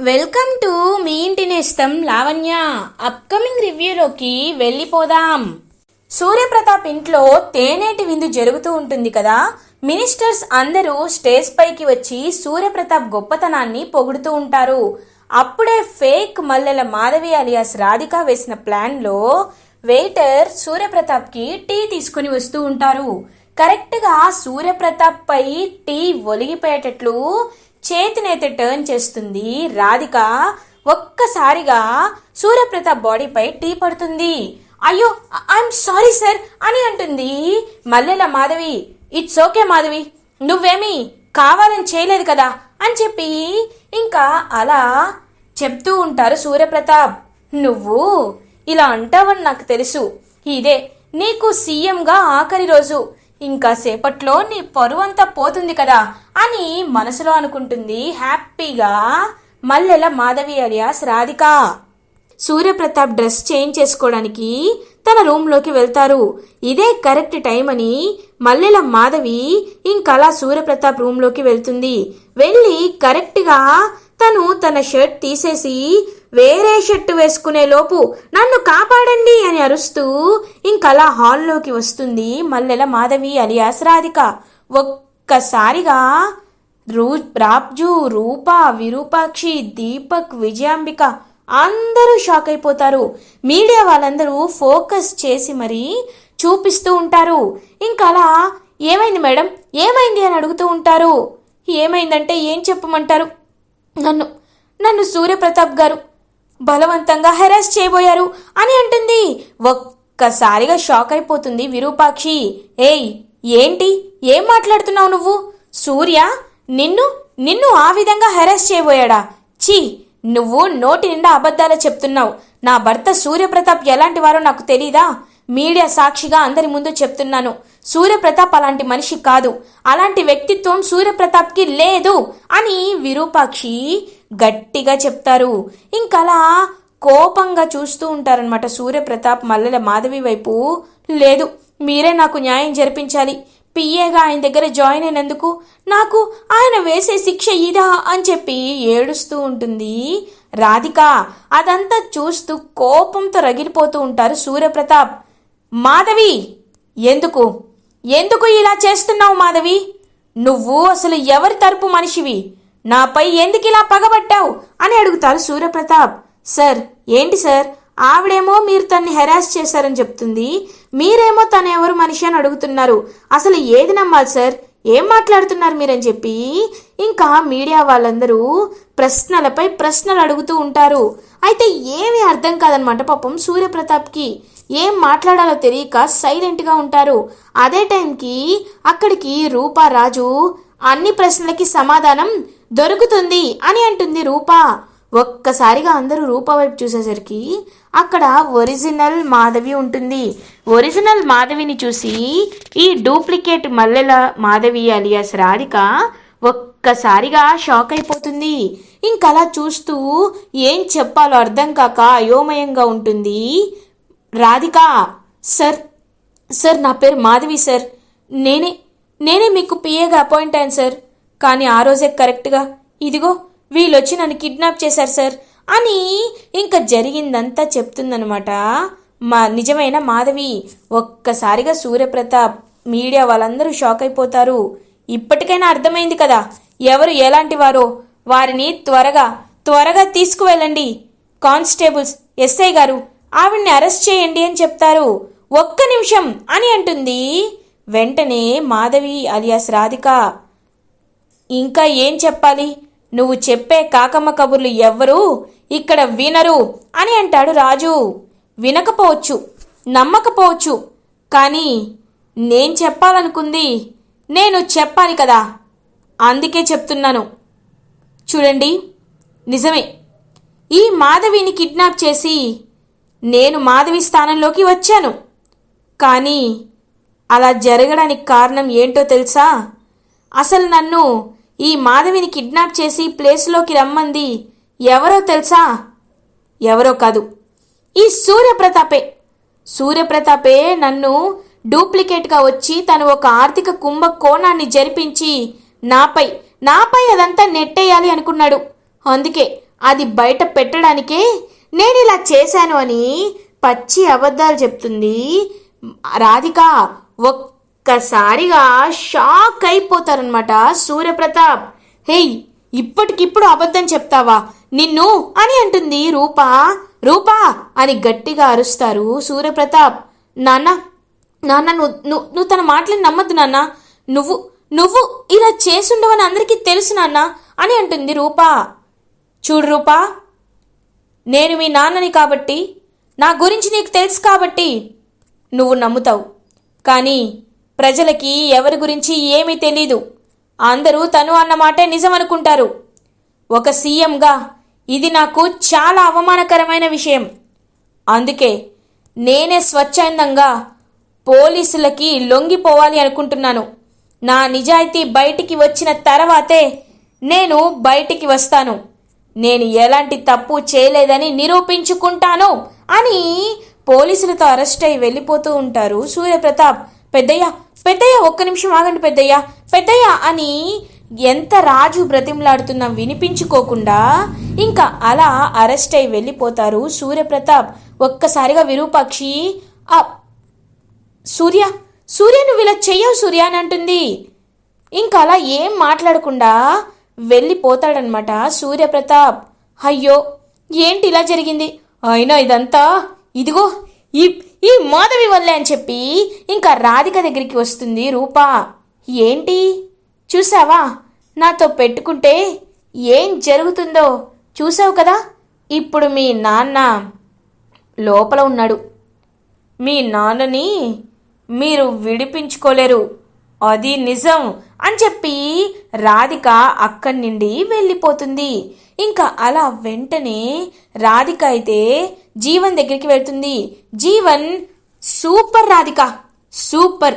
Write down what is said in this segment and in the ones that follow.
Welcome to me ఇంటి నేస్తం Lavanya upcoming రివ్యూలోకి వెళ్ళిపోదాం. సూర్యప్రతాప్ ఇంట్లో తేనేటి విందు జరుగుతూ ఉంటుంది కదా? మినిస్టర్స్ అందరూ స్టేజ్ పైకి వచ్చి సూర్యప్రతాప్ గొప్పతనాన్ని పొగుడుతూ ఉంటారు. అప్పుడే ఫేక్ మల్లెల మాధవి అలియాస్ రాధిక వేసిన ప్లాన్లో వెయిటర్ సూర్యప్రతాప్కి టీ తీసుకుని వస్తూ ఉంటారు. కరెక్ట్గా సూర్యప్రతాప్ పై టీ ఒలిగిపోయేటట్లు చేతినైతే టర్న్ చేస్తుంది. రాధిక ఒక్కసారిగా సూర్యప్రతాప్ బాడీపై టీ పడుతుంది. అయ్యో ఐఎమ్ సారీ సార్ అని అంటుంది. Mallela Madhavi it's okay Madhavi. నువ్వేమీ కావాలని చేయలేదు కదా? అని చెప్పి ఇంకా అలా చెప్తూ ఉంటారు సూర్యప్రతాప్. నువ్వు ఇలా అంటావని నాకు తెలుసు. ఇదే నీకు సీఎంగా ఆఖరి రోజు. ఇంకా సేపట్లో నీ పరువంతా పోతుంది కదా అని మనసులో అనుకుంటుంది హ్యాపీగా Mallela Madhavi alias Radhika. Suryapratap dress change చేసుకోవడానికి తన రూమ్లోకి వెళ్తారు. ఇదే కరెక్ట్ టైం అని మల్లెల మాధవి ఇంకలా సూర్యప్రతాప్ రూమ్లోకి వెళ్తుంది. వెళ్ళి కరెక్ట్గా తను తన షర్ట్ తీసేసి వేరే షర్టు వేసుకునే లోపు నన్ను కాపాడండి అని అరుస్తూ ఇంకలా హాల్లోకి వస్తుంది మల్లెల మాధవి అలియాస్ రాధిక. ఒక్కసారిగా రూ రాబ్జు రూప విరూపాక్షి దీపక్ విజయాంబిక అందరూ షాక్ అయిపోతారు. మీడియా వాళ్ళందరూ ఫోకస్ చేసి మరీ చూపిస్తూ ఉంటారు. ఇంకా అలా ఏమైంది మేడం? ఏమైంది అని అడుగుతూ ఉంటారు. ఏమైందంటే ఏం చెప్పమంటారు? నన్ను నన్ను సూర్యప్రతాప్ గారు బలవంతంగా హెరాస్ చేయబోయారు అని అంటుంది. ఒక్కసారిగా షాక్ అయిపోతుంది విరూపాక్షి. ఏయ్ ఏంటి? ఏం మాట్లాడుతున్నావు నువ్వు? సూర్య నిన్ను నిన్ను ఆ విధంగా హెరాస్ చేయబోయాడా? ఛీ నువ్వు నోటి నిండా అబద్ధాలు చెప్తున్నావు. నా భర్త సూర్యప్రతాప్ ఎలాంటి వారో నాకు తెలీదా? మీడియా సాక్షిగా అందరి ముందు చెప్తున్నాను. సూర్యప్రతాప్ అలాంటి మనిషి కాదు. అలాంటి వ్యక్తిత్వం సూర్యప్రతాప్కి లేదు అని విరూపాక్షి గట్టిగా చెప్తారు. ఇంకలా కోపంగా చూస్తూ ఉంటారనమాట సూర్యప్రతాప్ మల్లెల మాధవి వైపు. లేదు మీరే నాకు న్యాయం జరిపించాలి. పిఏగా ఆయన దగ్గర జాయిన్ అయినందుకు నాకు ఆయన వేసే శిక్ష ఇదా అని చెప్పి ఏడుస్తూ ఉంటుంది. రాధిక అదంతా చూస్తూ కోపంతో రగిలిపోతూ ఉంటారు సూర్యప్రతాప్. మాధవి ఎందుకు? ఎందుకు ఇలా చేస్తున్నావు మాధవి? నువ్వు అసలు ఎవరి తరపు మనిషివి? నాపై ఎందుకు ఇలా పగబట్టావు? అని అడుగుతారు సూర్యప్రతాప్ సార్ ఏంటి సార్? ఆవిడేమో మీరు తన్ని హెరాస్ చేశారని చెప్తుంది. మీరేమో తను ఎవరు మనిషి అని అడుగుతున్నారు. అసలు ఏది నమ్మాలి సార్? ఏం మాట్లాడుతున్నారు మీరని చెప్పి? ఇంకా మీడియా వాళ్ళందరూ ప్రశ్నలపై ప్రశ్నలు అడుగుతూ ఉంటారు. అయితే ఏమీ అర్థం కాదనమాట పాపం సూర్యప్రతాప్కి ఏం మాట్లాడాలో తెలియక సైలెంట్గా ఉంటారు. అదే టైంకి అక్కడికి రూపా రాజు అన్ని ప్రశ్నలకి సమాధానం దొరుకుతుంది అని అంటుంది రూప. ఒక్కసారిగా అందరూ రూప వైపు చూసేసరికి అక్కడ ఒరిజినల్ మాధవి ఉంటుంది. ఒరిజినల్ మాధవిని చూసి ఈ డూప్లికేట్ మల్లెల మాధవి అలియాస్ రాధిక ఒక్కసారిగా షాక్ అయిపోతుంది. ఇంకలా చూస్తూ ఏం చెప్పాలో అర్థం కాక అయోమయంగా ఉంటుంది. రాధిక సార్ సార్ నా పేరు మాధవి సార్. నేనే నేనే మీకు పిఏగా అపాయింట్ అయ్యాను సార్. కానీ ఆ రోజే కరెక్ట్గా. ఇదిగో వీళ్ళొచ్చి నన్ను కిడ్నాప్ చేశారు సార్. అని ఇంకా జరిగిందంతా చెప్తుందనమాట మా నిజమైన మాధవి ఒక్కసారిగా సూర్యప్రతాప్ మీడియా వాళ్ళందరూ షాక్ అయిపోతారు. ఇప్పటికైనా అర్థమైంది కదా ఎవరు ఎలాంటి వారో. వారిని త్వరగా త్వరగా తీసుకువెళ్ళండి. కానిస్టేబుల్స్ ఎస్ఐ గారు ఆవిడ్ని అరెస్ట్ చేయండి అని చెప్తారు. ఒక్క నిమిషం అని అంటుంది. వెంటనే మాధవి అలియాస్ రాధిక ఇంకా ఏం చెప్పాలి? నువ్వు చెప్పే కాకమ్మ కబుర్లు ఎవ్వరూ ఇక్కడ వినరు అని అంటాడు రాజు. వినకపోవచ్చు నమ్మకపోవచ్చు కానీ నేను చెప్పాలనుకుంది నేను చెప్పాలి కదా అందుకే చెప్తున్నాను. చూడండి నిజమే. ఈ మాధవిని కిడ్నాప్ చేసి నేను మాధవి స్థానంలోకి వచ్చాను. కానీ అలా జరగడానికి కారణం ఏంటో తెలుసా? అసలు నన్ను ఈ మాధవిని కిడ్నాప్ చేసి ప్లేస్లోకి రమ్మంది ఎవరో తెలుసా? ఎవరో కాదు. ఈ సూర్యప్రతాపే. సూర్యప్రతాపే నన్ను డూప్లికేట్గా వచ్చి తను ఒక ఆర్థిక కుంభకోణాన్ని జరిపించి నాపై నాపై అదంతా నెట్టేయాలి అనుకున్నాడు. అందుకే అది బయట పెట్టడానికే నేను ఇలా చేశాను అని పచ్చి అబద్ధాలు చెప్తుంది రాధిక. ఒక్కసారిగా షాక్ అయిపోతారనమాట సూర్యప్రతాప్. హేయ్ ఇప్పటికిప్పుడు అబద్ధం చెప్తావా? నిన్ను అని అంటుంది రూపా. రూపా అని గట్టిగా అరుస్తారు సూర్యప్రతాప్. నాన్న నాన్న నువ్వు నువ్వు నువ్వు తన మాటలను నమ్మద్దు నాన్న. నువ్వు నువ్వు ఇలా చేసుండవని అందరికీ తెలుసు నాన్న అని అంటుంది రూపా. చూడు రూపా నేను మీ నాన్నని కాబట్టి నా గురించి నీకు తెలుసు కాబట్టి నువ్వు నమ్ముతావు. కానీ ప్రజలకి ఎవరి గురించి ఏమీ తెలీదు. అందరూ తను అన్నమాటే నిజమనుకుంటారు. నిజం అనుకుంటారు ఒక సీఎంగా ఇది నాకు చాలా అవమానకరమైన విషయం. అందుకే నేనే స్వచ్ఛందంగా పోలీసులకి లొంగిపోవాలి అనుకుంటున్నాను. నా నిజాయితీ బయటికి వచ్చిన తర్వాతే నేను బయటికి వస్తాను. నేను ఎలాంటి తప్పు చేయలేదని నిరూపించుకుంటాను అని పోలీసులతో అరెస్ట్ అయి వెళ్ళిపోతూ ఉంటారు. సూర్యప్రతాప్ పెద్దయ్య పెద్దయ్య ఒక్క నిమిషం ఆగండి పెద్దయ్య పెద్దయ్య అని ఎంత రాజు బ్రతిమలాడుతున్నా వినిపించుకోకుండా ఇంకా అలా అరెస్ట్ అయి వెళ్ళిపోతారు సూర్యప్రతాప్. ఒక్కసారిగా విరూపాక్షి ఆ సూర్య సూర్య నువ్వు ఇలా చెయ్యవు సూర్య అని అంటుంది. ఇంకా అలా ఏం మాట్లాడకుండా వెళ్ళిపోతాడనమాట సూర్యప్రతాప్. అయ్యో ఏంటి ఇలా జరిగింది? అయినా ఇదంతా ఇదిగో ఈ ఈ మాధవి వల్లే అని చెప్పి ఇంకా రాధిక దగ్గరికి వస్తుంది రూపా. ఏంటి? చూసావా? నాతో పెట్టుకుంటే ఏం జరుగుతుందో చూసావు కదా? ఇప్పుడు మీ నాన్న లోపల ఉన్నాడు. మీ నాన్నని మీరు విడిపించుకోలేరు. అది నిజం అని చెప్పి రాధిక అక్కడి నుండి వెళ్ళిపోతుంది. ఇంకా అలా వెంటనే రాధిక అయితే జీవన్ దగ్గరికి వెళ్తుంది. Jeevan super Radhika super.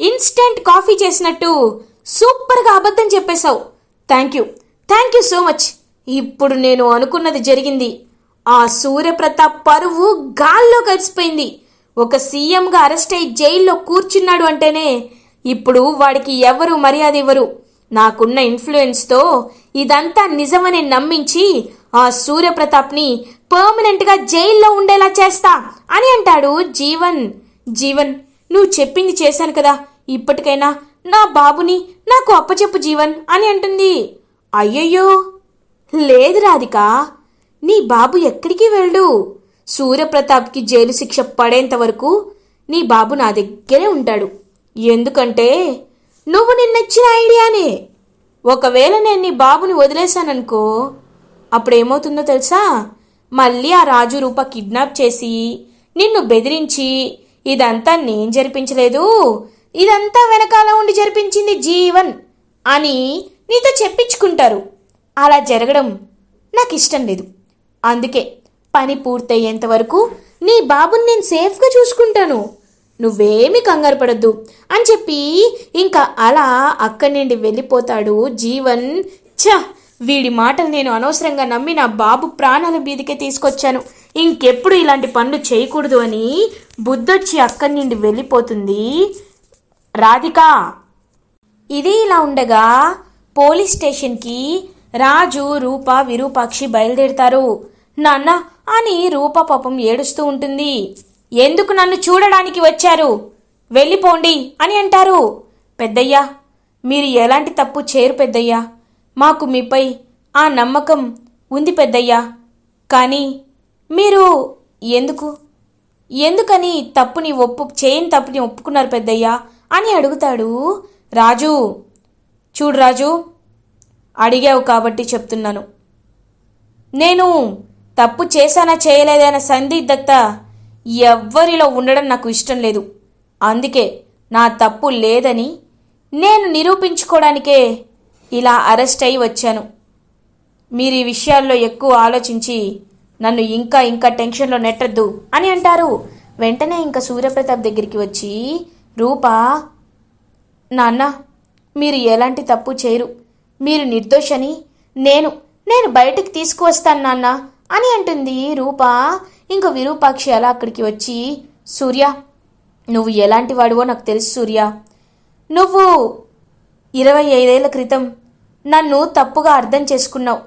Instant coffee చేసినట్టు. సూపర్గా అబద్ధం చెప్పేశావు. Thank you. Thank you so much. ఇప్పుడు నేను అనుకున్నది జరిగింది. ఆ సూర్యప్రతాప్ పరువు గాల్లో కలిసిపోయింది. ఒక సీఎంగా అరెస్ట్ అయి జైల్లో కూర్చున్నాడు అంటేనే ఇప్పుడు వాడికి ఎవరు మర్యాద ఇవ్వరు. నాకున్న ఇన్ఫ్లుయెన్స్తో ఇదంతా నిజమని నమ్మించి ఆ సూర్యప్రతాప్ని పర్మనెంట్గా జైల్లో ఉండేలా చేస్తా అని అంటాడు జీవన్. జీవన్ నువ్వు చెప్పింది చేశాను కదా. ఇప్పటికైనా నా బాబుని నాకు అప్పచెప్పు జీవన్ అని అంటుంది. అయ్యయ్యో! లేదు రాధిక నీ బాబు ఎక్కడికి వెళ్ళు సూర్యప్రతాప్కి జైలు శిక్ష పడేంత వరకు నీ బాబు నా దగ్గరే ఉంటాడు. ఎందుకంటే నువ్వు నిన్నచ్చిన ఐడియానే. ఒకవేళ నేను నీ బాబుని వదిలేశాననుకో అప్పుడేమవుతుందో తెలుసా? మళ్ళీ ఆ రాజు రూప కిడ్నాప్ చేసి నిన్ను బెదిరించి ఇదంతా నేను జరిపించలేదు. ఇదంతా వెనకాల ఉండి జరిపించింది జీవన్ అని నీతో చెప్పించుకుంటారు. అలా జరగడం నాకు ఇష్టం లేదు. అందుకే పని పూర్తయ్యేంత వరకు నీ బాబుని నేను సేఫ్గా చూసుకుంటాను. నువ్వేమి కంగారు పడద్దు అని చెప్పి ఇంకా అలా అక్కడి నుండి వెళ్ళిపోతాడు జీవన్. ఛ! వీడి మాటలు నేను అనవసరంగా నమ్మి నా బాబు ప్రాణాల బీదికే తీసుకొచ్చాను. ఇంకెప్పుడు ఇలాంటి పనులు చేయకూడదు అని బుద్ధొచ్చి అక్కడి నుండి వెళ్ళిపోతుంది రాధిక. ఇది ఇలా ఉండగా పోలీస్ స్టేషన్కి రాజు రూప విరూపాక్షి బయలుదేరుతారు. నాన్న అని రూప పాపం ఏడుస్తూ ఉంటుంది. ఎందుకు నన్ను చూడడానికి వచ్చారు? వెళ్ళిపోండి అని అంటారు. పెద్దయ్యా మీరు ఎలాంటి తప్పు చేయరు పెద్దయ్యా. మాకు మీపై ఆ నమ్మకం ఉంది పెద్దయ్యా. కానీ మీరు ఎందుకు? ఎందుకని తప్పుని ఒప్పు చేయని తప్పుని ఒప్పుకున్నారు పెద్దయ్యా అని అడుగుతాడు రాజు. చూడు రాజు అడిగావు కాబట్టి చెప్తున్నాను. నేను తప్పు చేశానా చేయలేదన్న సందిగ్ధత ఎవ్వరిలో ఉండడం నాకు ఇష్టం లేదు. అందుకే నా తప్పు లేదని నేను నిరూపించుకోవడానికే ఇలా అరెస్ట్ అయి వచ్చాను. మీరు ఈ విషయాల్లో ఎక్కువ ఆలోచించి నన్ను ఇంకా ఇంకా టెన్షన్లో నెట్టద్దు అని అంటారు. వెంటనే ఇంకా సూర్యప్రతాప్ దగ్గరికి వచ్చి రూపా నాన్న మీరు ఎలాంటి తప్పు చేయరు. మీరు నిర్దోషని నేను నేను బయటికి తీసుకువస్తాను నాన్న. అని అంటుంది రూప. ఇంక విరూపాక్షి అలా అక్కడికి వచ్చి సూర్య నువ్వు ఎలాంటి వాడివో నాకు తెలుసు సూర్య. నువ్వు ఇరవై ఐదేళ్ళ క్రితం నన్ను తప్పుగా అర్థం చేసుకున్నావు.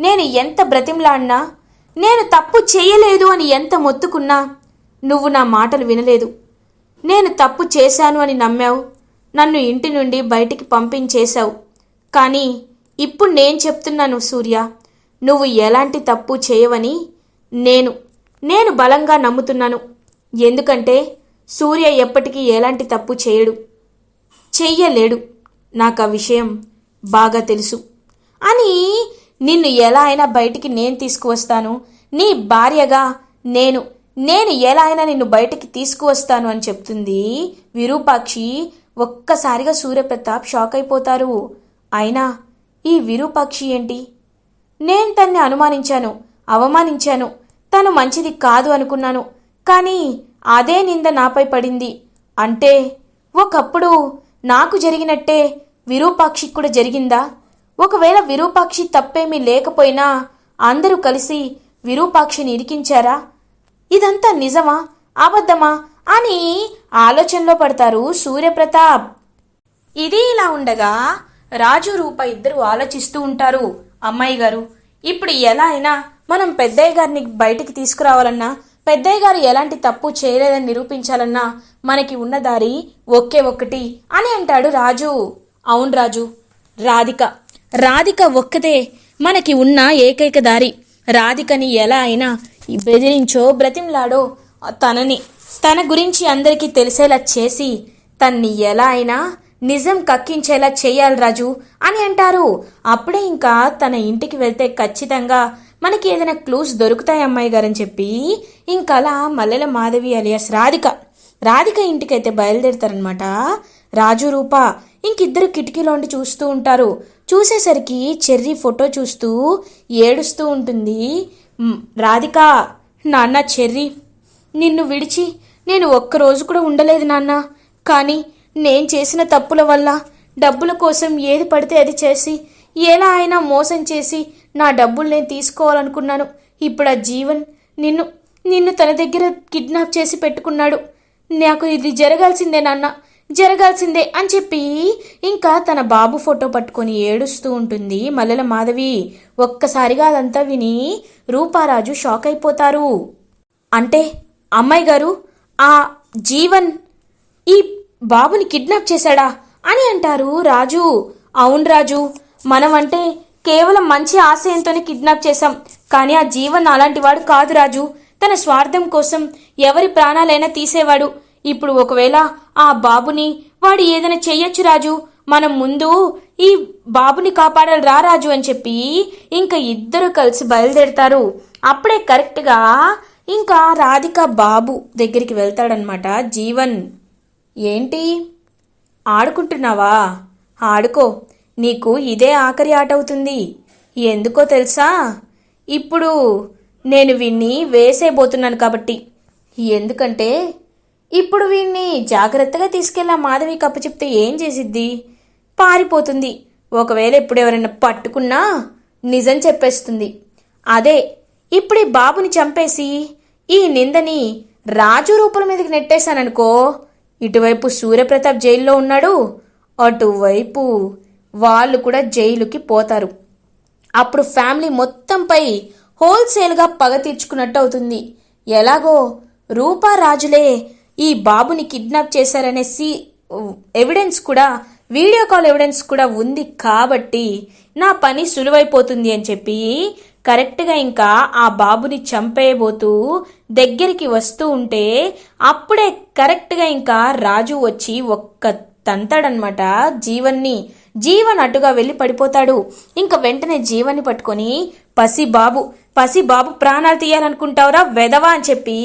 నేను ఎంత బ్రతిమ్లాడినా నేను తప్పు చేయలేదు అని ఎంత మొత్తుకున్నా నువ్వు నా మాటలు వినలేదు. నేను తప్పు చేశాను అని నమ్మావు. నన్ను ఇంటి నుండి బయటికి పంపించేశావు. కానీ ఇప్పుడు నేను చెప్తున్నాను సూర్య నువ్వు ఎలాంటి తప్పు చేయవని నేను నేను బలంగా నమ్ముతున్నాను. ఎందుకంటే సూర్య ఎప్పటికీ ఎలాంటి తప్పు చేయడు. చెయ్యలేడు. నాకు ఆ విషయం బాగా తెలుసు. అని నిన్ను ఎలా అయినా బయటికి నేను తీసుకువస్తాను. నీ భార్యగా నేను నేను ఎలా అయినా నిన్ను బయటికి తీసుకువస్తాను అని చెప్తుంది విరూపాక్షి. ఒక్కసారిగా సూర్యప్రతాప్ షాక్ అయిపోతారు. అయినా ఈ విరూపాక్షి ఏంటి? నేను తన్ని అనుమానించాను అవమానించాను. తను మంచిది కాదు అనుకున్నాను. కానీ అదే నింద నాపై పడింది. అంటే ఒకప్పుడు నాకు జరిగినట్టే విరూపాక్షికి కూడా జరిగిందా? ఒకవేళ విరూపాక్షి తప్పేమీ లేకపోయినా అందరూ కలిసి విరూపాక్షిని ఇరికించారా? ఇదంతా నిజమా? అబద్ధమా? అని ఆలోచనలో పడతారు సూర్యప్రతాప్. ఇది ఇలా ఉండగా రాజు రూప ఇద్దరు ఆలోచిస్తూ ఉంటారు. అమ్మాయి గారు ఇప్పుడు ఎలా అయినా మనం పెద్దయ్య గారిని బయటికి తీసుకురావాలన్నా పెద్దయ్య గారు ఎలాంటి తప్పు చేయలేదని నిరూపించాలన్నా మనకి ఉన్న దారి ఒకే ఒక్కటి అని అంటాడు రాజు. అవును రాజు. రాధిక. రాధిక ఒక్కతే మనకి ఉన్న ఏకైక దారి. రాధికని ఎలా అయినా బెదిరించో బ్రతిమ్లాడో తనని తన గురించి అందరికీ తెలిసేలా చేసి తన్ని ఎలా అయినా నిజం కక్కించేలా చేయాలి రాజు అని అంటారు. అప్పుడే ఇంకా తన ఇంటికి వెళ్తే ఖచ్చితంగా మనకి ఏదైనా క్లూస్ దొరుకుతాయి అమ్మాయి గారని చెప్పి ఇంకలా మల్లెల మాధవి అలియాస్ రాధిక రాధిక ఇంటికైతే బయలుదేరుతారనమాట రాజు రూప ఇంకిద్దరు కిటికీలోండి చూస్తూ ఉంటారు. చూసేసరికి చెర్రీ ఫోటో చూస్తూ ఏడుస్తూ ఉంటుంది. రాధిక నాన్న చెర్రీ నిన్ను విడిచి నేను ఒక్కరోజు కూడా ఉండలేదు నాన్న. కానీ నేను చేసిన తప్పుల వల్ల డబ్బుల కోసం ఏది పడితే అది చేసి ఎలా అయినా మోసం చేసి నా డబ్బులు నేను తీసుకోవాలనుకున్నాను. ఇప్పుడు ఆ జీవన్ నిన్ను నిన్ను తన దగ్గర కిడ్నాప్ చేసి పెట్టుకున్నాడు. నాకు ఇది జరగాల్సిందే నాన్న జరగాల్సిందే అని చెప్పి ఇంకా తన బాబు ఫోటో పట్టుకొని ఏడుస్తూ ఉంటుంది మల్లెల మాధవి. ఒక్కసారిగా అదంతా విని రూపారాజు షాక్ అయిపోతారు. అంటే అమ్మాయి గారు ఆ జీవన్ ఈ బాబుని కిడ్నాప్ చేశాడా అని అంటారు రాజు. అవును రాజు మనం అంటే కేవలం మంచి ఆశయంతోనే కిడ్నాప్ చేశాం. కానీ ఆ జీవన్ అలాంటి వాడు కాదు రాజు. తన స్వార్థం కోసం ఎవరి ప్రాణాలైనా తీసేవాడు. ఇప్పుడు ఒకవేళ ఆ బాబుని వాడు ఏదైనా చెయ్యొచ్చు రాజు. మనం ముందు ఈ బాబుని కాపాడాలి రా రాజు అని చెప్పి ఇంకా ఇద్దరు కలిసి బయలుదేరతారు. అప్పుడే కరెక్ట్గా ఇంకా రాధిక బాబు దగ్గరికి వెళ్తాడనమాట జీవన్. ఏంటి? ఆడుకుంటున్నావా? ఆడుకో. నీకు ఇదే ఆఖరి ఆట అవుతుంది ఎందుకో తెలుసా? ఇప్పుడు నేను వీణ్ణి వేసేయబోతున్నాను కాబట్టి. ఎందుకంటే ఇప్పుడు వీణ్ణి జాగ్రత్తగా తీసుకెళ్ళా మాధవి కప్పు చెప్తే ఏం చేసిద్ది? పారిపోతుంది. ఒకవేళ ఇప్పుడు ఎవరైనా పట్టుకున్నా నిజం చెప్పేస్తుంది. అదే ఇప్పుడు ఈ బాబుని చంపేసి ఈ నిందని రాజు రూపల మీదకి నెట్టేశాననుకో ఇటువైపు సూర్యప్రతాప్ జైల్లో ఉన్నాడు అటువైపు వాళ్ళు కూడా జైలుకి పోతారు. అప్పుడు ఫ్యామిలీ మొత్తంపై హోల్సేల్గా పగ తీర్చుకున్నట్టు అవుతుంది. ఎలాగో రూపారాజులే ఈ బాబుని కిడ్నాప్ చేశారనే సి ఎవిడెన్స్ కూడా వీడియో కాల్ ఎవిడెన్స్ కూడా ఉంది కాబట్టి నా పని సులువైపోతుంది అని చెప్పి కరెక్ట్గా ఇంకా ఆ బాబుని చంపేయబోతూ దగ్గరికి వస్తూ ఉంటే అప్పుడే కరెక్ట్గా ఇంకా రాజు వచ్చి ఒక్క తంతాడనమాట జీవన్ని జీవన్ అటుగా వెళ్ళి పడిపోతాడు. ఇంకా వెంటనే జీవన్ని పట్టుకొని పసి బాబు పసి బాబు ప్రాణాలు తీయాలనుకుంటావురా వెదవా అని చెప్పి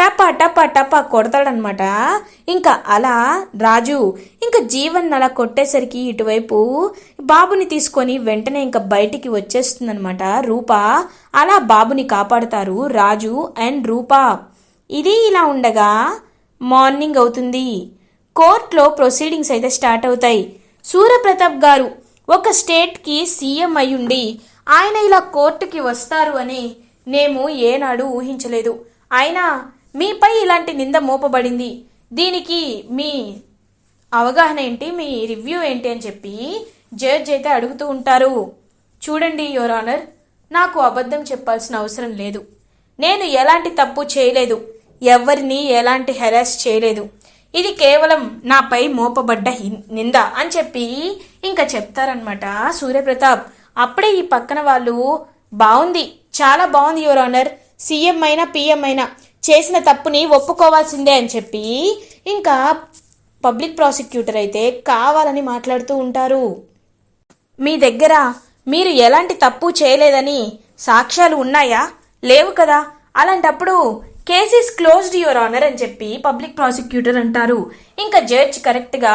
టపా టపా టపా కొడతాడనమాట ఇంకా అలా రాజు ఇంకా జీవన్ అలా కొట్టేసరికి ఇటువైపు బాబుని తీసుకొని వెంటనే ఇంకా బయటికి వచ్చేస్తుందనమాట రూప అలా బాబుని కాపాడుతారు రాజు అండ్ రూప. ఇది ఇలా ఉండగా మార్నింగ్ అవుతుంది. కోర్టులో ప్రొసీడింగ్స్ అయితే స్టార్ట్ అవుతాయి. సూర్యప్రతాప్ గారు ఒక స్టేట్కి సీఎం అయ్యుండి ఆయన ఇలా కోర్టుకి వస్తారు అని మేము ఏనాడు ఊహించలేదు. అయినా మీపై ఇలాంటి నింద మోపబడింది. దీనికి మీ అవగాహన ఏంటి? మీ రివ్యూ ఏంటి అని చెప్పి జడ్జ్ అయితే అడుగుతూ ఉంటారు. చూడండి యువర్ ఆనర్ నాకు అబద్ధం చెప్పాల్సిన అవసరం లేదు. నేను ఎలాంటి తప్పు చేయలేదు. ఎవరిని ఎలాంటి హెరాస్ చేయలేదు. ఇది కేవలం నాపై మోపబడ్డ నింద అని చెప్పి ఇంకా చెప్తారనమాట సూర్యప్రతాప్. అప్పుడే ఈ పక్కన వాళ్ళు బాగుంది చాలా బాగుంది యువర్ ఆనర్. సీఎం అయినా పిఎం అయినా చేసిన తప్పుని ఒప్పుకోవాల్సిందే అని చెప్పి ఇంకా పబ్లిక్ ప్రాసిక్యూటర్ అయితే కావాలని మాట్లాడుతూ ఉంటారు. మీ దగ్గర మీరు ఎలాంటి తప్పు చేయలేదని సాక్ష్యాలు ఉన్నాయా? లేవు కదా. అలాంటప్పుడు కేసెస్ క్లోజ్డ్ యువర్ ఆనర్ అని చెప్పి పబ్లిక్ ప్రాసిక్యూటర్ అంటారు. ఇంకా జడ్జ్ కరెక్ట్గా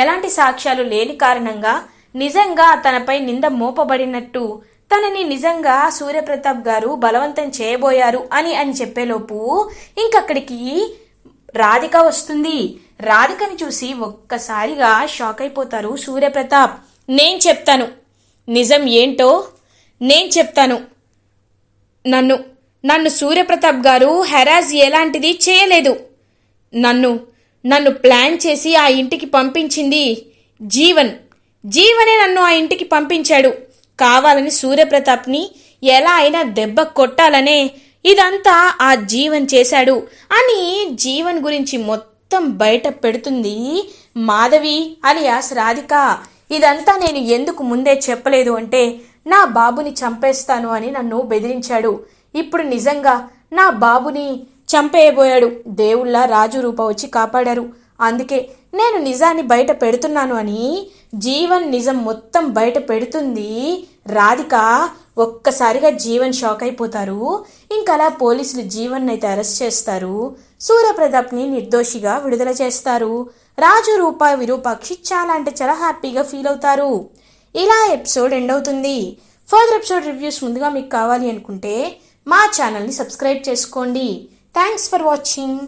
ఎలాంటి సాక్ష్యాలు లేని కారణంగా నిజంగా తనపై నింద మోపబడినట్టు. తనని నిజంగా సూర్యప్రతాప్ గారు బలవంతం చేయబోయారు అని అని చెప్పేలోపు ఇంకక్కడికి రాధిక వస్తుంది. రాధికని చూసి ఒక్కసారిగా షాక్ అయిపోతారు సూర్యప్రతాప్. నేను చెప్తాను. నిజం ఏంటో నేను చెప్తాను. నన్ను నన్ను సూర్యప్రతాప్ గారు హెరాజ్ ఎలాంటిది చేయలేదు. నన్ను నన్ను ప్లాన్ చేసి ఆ ఇంటికి పంపించింది జీవన్. జీవనే నన్ను ఆ ఇంటికి పంపించాడు. కావాలని సూర్యప్రతాప్ని ఎలా అయినా దెబ్బ కొట్టాలనే ఇదంతా ఆ జీవన్ చేశాడు. అని జీవన్ గురించి మొత్తం బయట పెడుతుంది మాధవి అలియాస్ రాధిక. ఇదంతా నేను ఎందుకు ముందే చెప్పలేదు అంటే నా బాబుని చంపేస్తాను అని నన్ను బెదిరించాడు. ఇప్పుడు నిజంగా నా బాబుని చంపేయబోయాడు. దేవుళ్ళ రాజు రూప వచ్చి కాపాడారు. అందుకే నేను నిజాన్ని బయట పెడుతున్నాను అని జీవన్ నిజం మొత్తం బయట పెడుతుంది. రాధిక ఒక్కసారిగా జీవన్ షాక్ అయిపోతారు. ఇంకలా పోలీసులు జీవన్ అయితే అరెస్ట్ చేస్తారు. సూర్యప్రతాప్ని నిర్దోషిగా విడుదల చేస్తారు. రాజు రూప విరూపాక్షి చాలా అంటే చాలా హ్యాపీగా ఫీల్ అవుతారు. ఇలా ఎపిసోడ్ ఎండ్ అవుతుంది. ఫర్దర్ ఎపిసోడ్ రివ్యూస్ ముందుగా మీకు కావాలి అనుకుంటే మా ఛానల్ని సబ్స్క్రైబ్ చేసుకోండి. Thanks for watching.